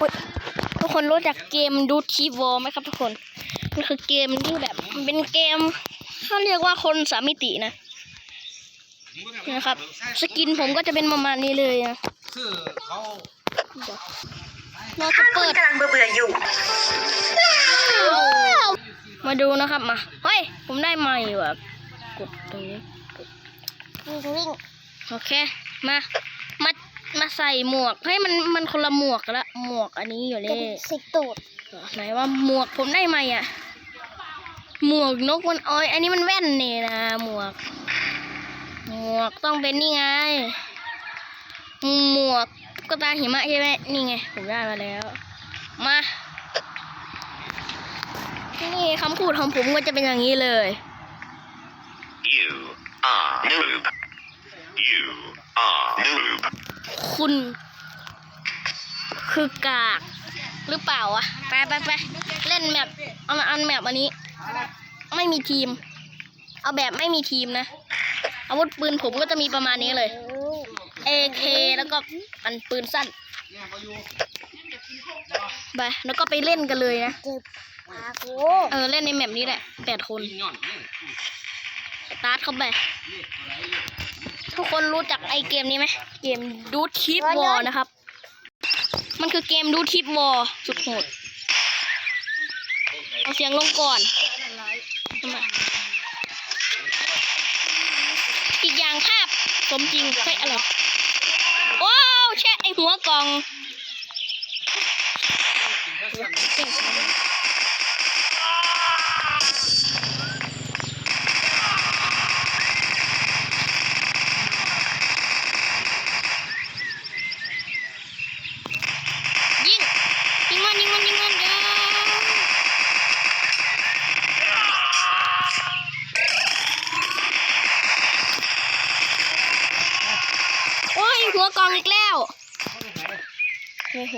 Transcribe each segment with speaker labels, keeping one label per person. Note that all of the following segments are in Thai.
Speaker 1: อุ๊ยทุกคนรู้จักเกมดูทีวอลไหมครับทุกคนมันคือเกมที่แบบมันเป็นเกมเขาเรียกว่าคนสามมิตินะนะครับ สกินผมก็จะเป็นประมาณนี้เลยนะ
Speaker 2: คือเขา
Speaker 1: เราจะ
Speaker 3: ท่านคุ
Speaker 1: เปิ
Speaker 3: ณ
Speaker 1: ด
Speaker 3: กำลังเบื่อเบื่อๆอยู่
Speaker 1: มาดูนะครับมาเฮ้ยผมได้ใหม่ว่ะกดตรงนี้โอเค มา มามาใส่หมวกเฮ้ยมันมันคนละหมวกละหมวกอันนี้อยู่เลย
Speaker 4: สิตูด
Speaker 1: ไหนว่าหมวกผมได้ใหม่อะ หมวกนกมันอ้อย อันนี้มันแว่นนี่นะหมวก หมวกต้องเป็นนี่ไง หมวกกระตาหิมะใช่ไหมนี่ไงผมได้มาแล้ว มานี่คำพูดของผมก็จะเป็นอย่างนี้เลย
Speaker 5: You are noob. You are noob.
Speaker 1: คุณ คือกากหรือเปล่าวะไปไปไปเล่นแมปเอามาอันแมปอันนี้ ไม่มีทีม เอาแบบไม่มีทีมนะ อาวุธปืนผมก็จะมีประมาณนี้เลย AK แล้วก็อันปืนสั้นไปแล้วก็ไปเล่นกันเลยนะ
Speaker 4: เอ
Speaker 1: อเล่นในแมปนี้แหละแปดคน สตาร์ทเข้าไป ทุกคนรู้จักไอเกมนี้ไหมเกมดูทิปวอลนะครับ มันคือเกมดูทิปวอลสุดโหดเอาเสียงลงก่อนทำไมอีกอย่างภาพสมจริงเฮ้ยอะไรว้าวแช่ไอหัวกล่อง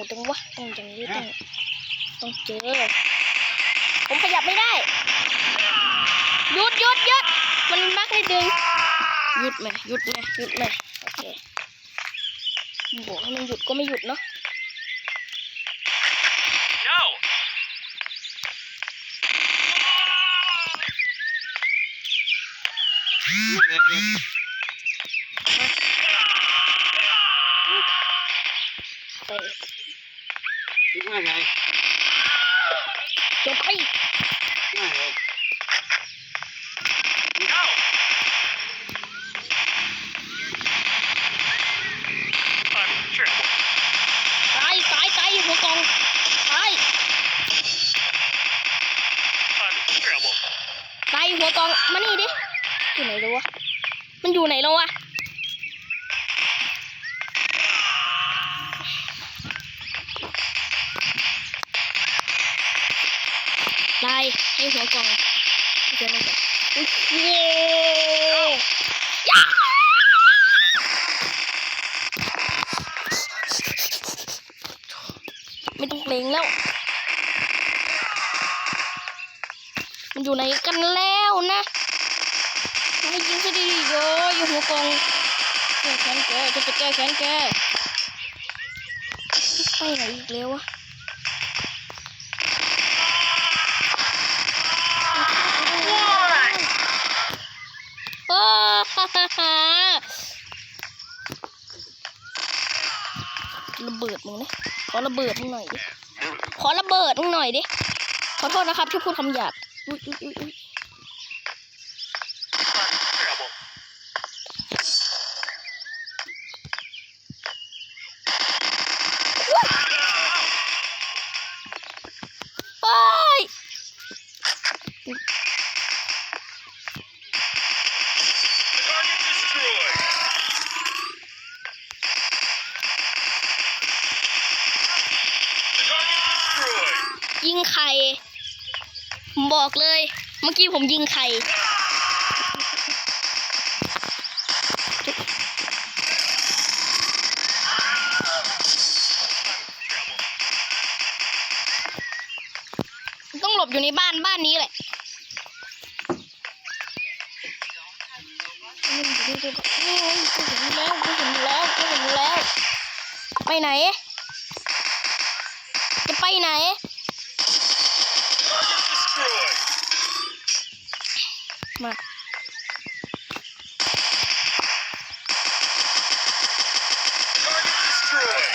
Speaker 1: เฮ้ยโหตรงวะตรงจังนี้ต้องต้องเจอ ผมขยับไม่ได้หยุดหยุดหยุดมันบักนิดนึงหยุดไหมหยุดไหมหยุดไหมโอเคบอกให้มันหยุดก็ไม่หยุดเนาะ
Speaker 5: No.
Speaker 1: ไป
Speaker 2: คิดว่าไง
Speaker 1: จบไป
Speaker 2: ไม่เลย
Speaker 5: No. Untrammable.
Speaker 1: ตายตายตายหัวกองตาย
Speaker 5: Untrammable.
Speaker 1: ตายหัวกองมานี่ดิอยู่ไหนแล้ววะมันอยู่ไหนแล้ววะายให้หัวกองเดี๋ยวนะก่อนอุ๊ยโว้ยาไม่ต้องเกรงแล้ว มันอยู่ไหนกันแล้วนะไม่ยิงซะดีๆโยอยู่หัวกองแก้แค้นแกจะจะแก้แค้นแกไปไหนอีกแล้ววะโอ้ฮ่าฮ่าฮ่าระเบิด มึงนะขอระเบิดมึงหน่อยดิขอระเบิดมึงหน่อยดิขอโทษนะครับที่พูดคำหยาบอุ้ยอุ้ยอุ้ยอุ๊ย
Speaker 5: Untrammable.
Speaker 1: เฮ้ย
Speaker 5: Target destroyed. Target destroyed.
Speaker 1: ยิงไข่บอกเลย เมื่อกี้ผมยิงไข่ต้องหลบอยู่ในบ้านบ้านนี้แหละนี่นี่นี่นี่กูเห็นแล้วกูเห็นแล้วกูเห็นแล้ว ไปไหน จะไปไหน มา
Speaker 5: Target destroyed.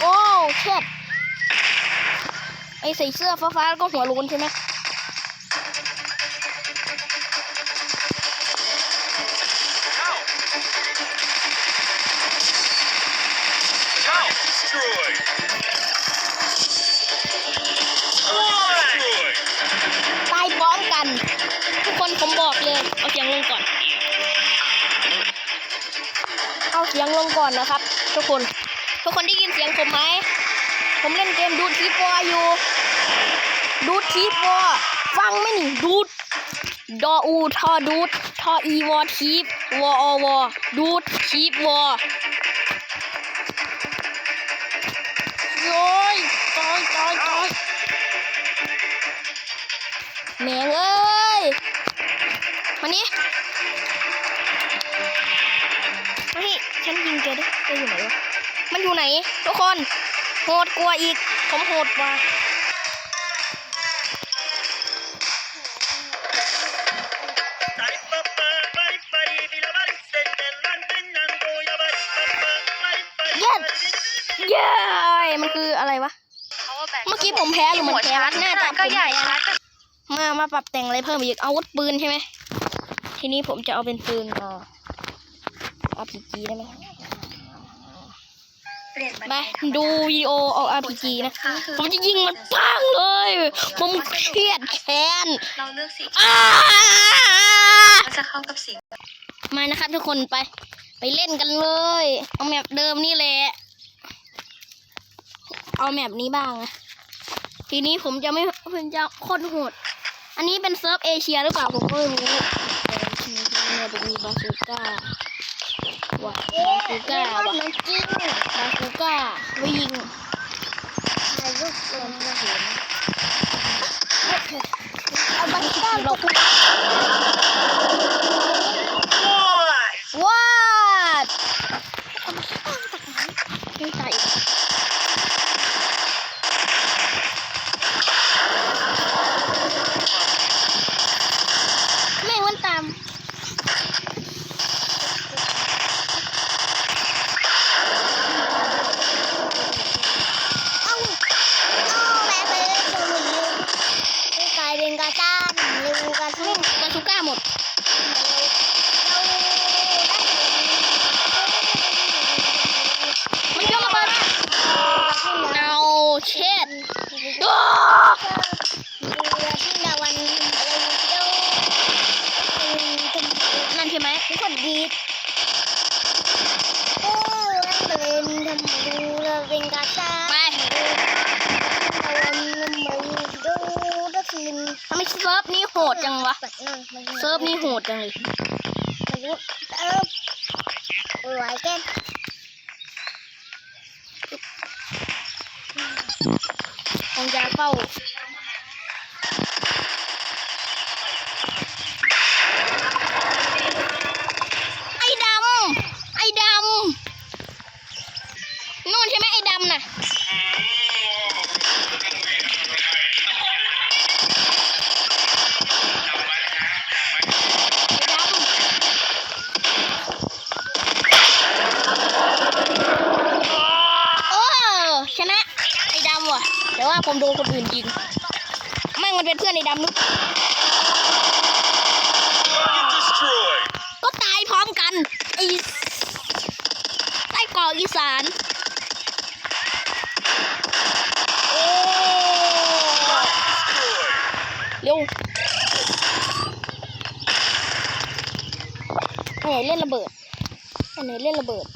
Speaker 1: โอ้เช็ดไอใส่เสื้อฟ้าๆแล้วก็หัวโล้นใช่ไหม คนผมบอกเลย เอาเสียงลงก่อน เอาเสียงลงก่อนนะครับ ทุกคน ทุกคนได้ยินเสียงผมไหม ผมเล่นเกมดูดทีปวออยู่ ดูดทีปวอฟังไม่หนีดูดดออูทอดูดทออีวอทีปวออวอดูดทีปวอโย้ยจอยจอยจอยแมงเอ้ย มานี่มานี่ฉันยิงแกด้วยแกอยู่ไหนวะ มันอยู่ไหน ทุกคน โหดกว่าอีก ผมโหดกว่าเย็ดเย้ยมันคืออะไรวะ เมื่อกี้ผมแพ้หรือมันแพ้หน้าตาผม
Speaker 3: ก็ใหญ่
Speaker 1: แพ้
Speaker 3: นะ
Speaker 1: มา มาปรับแต่งอะไรเพิ่มอีกอาวุธปืนใช่ไหม ทีนี้ผมจะเอาเป็นปืนอ่าอาพีจีได้ไหม
Speaker 3: เปลี่ยน
Speaker 1: ไปดูวิดีโอเอา RPG นะ ผมจะยิงมันปังเลย ผมเครียดแค้น
Speaker 3: เราเลือกสี
Speaker 1: อ้า
Speaker 3: มันจะเข้ากับสี
Speaker 1: มานะครับทุกคนไป ไปเล่นกันเลย เอาแมปเดิมนี่แหละ เอาแมปนี้บ้างนะทีนี้ผมจะไม่ผมจะโคนโหด อันนี้เป็นเซิร์ฟเอเชียหรือเปล่าผมก็ไม่รู้แต่ที นี้เนี่ยผมมีบาซูก้าว่ะบาซูก้าว่ะบาซูก้าไว้ยิงถ่ายรูปลงมาเห็นเอาบาซูก้าลงว้า ดจังวะ เซิร์ฟนี้โหดจังเลยคงจะเฝ้าไอ้ดำ ไอ้ดำ นู่นใช่ไหมไอ้ดำน่ะ ผมโดนคนอื่นยิงแม่งมันเป็นเพื่อนไอ้ดำนึกก็ตายพร้อมกันไอ้ใต้กาะอีสานเร็วไหนเล่นระเบิดไหนเล่นระเบิด